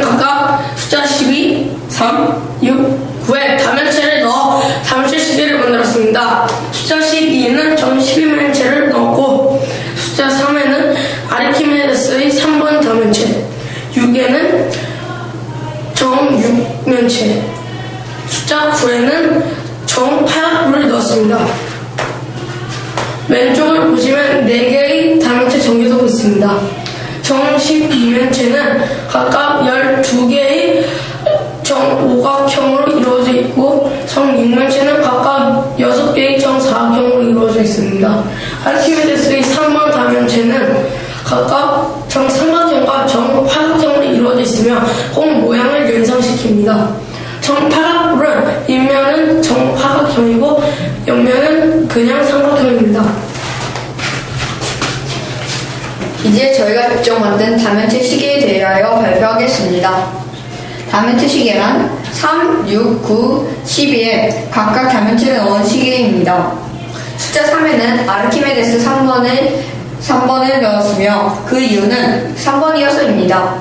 각각 숫자 12, 3, 6, 9에 다면체를 넣어 다면체 시계를 만들었습니다. 숫자 12에는 정 12면체를 넣었고 숫자 3에는 아르키메데스의 3번 다면체 6에는 정 6면체 숫자 9에는 정 8합부를 넣었습니다. 왼쪽을 보시면 4개의 다면체 전개도가 있습니다. 정 12면체는 각각 12개의 정오각형으로 이루어져 있고 정 6면체는 각각 6개의 정사각형으로 이루어져 있습니다. 아르키메데스의 3번 다면체는 각각 정삼각형과 정팔각형으로 이루어져 있으며 공 모양을 연상시킵니다. 정팔각불은 윗면은 정팔각형이고 옆면은 그냥 삼각형입니다. 이제 저희가 직접 만든 다면체 시계에 대하여 발표하겠습니다. 다면체 시계란 3, 6, 9, 12에 각각 다면체를 넣은 시계입니다. 숫자 3에는 아르키메데스 3번을 3번을 넣었으며 그 이유는 3번이어서입니다.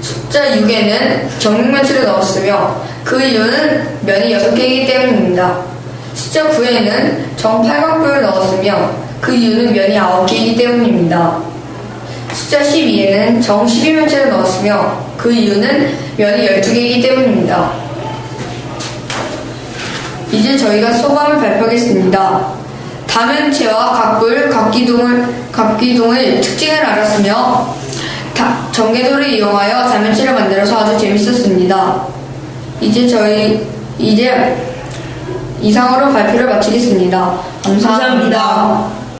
숫자 6에는 정육면체를 넣었으며 그 이유는 면이 6개이기 때문입니다. 숫자 9에는 정팔각부를 넣었으며 그 이유는 면이 9개이기 때문입니다. 숫자 12에는 정 12면체를 넣었으며 그 이유는 면이 12개이기 때문입니다. 이제 저희가 소감을 발표하겠습니다. 다면체와 각불, 각기둥을, 각기둥의 특징을 알았으며 다- 전개도를 이용하여 다면체를 만들어서 아주 재밌었습니다. 이제 저희 이제 이상으로 발표를 마치겠습니다 감사합니다. 감사합니다.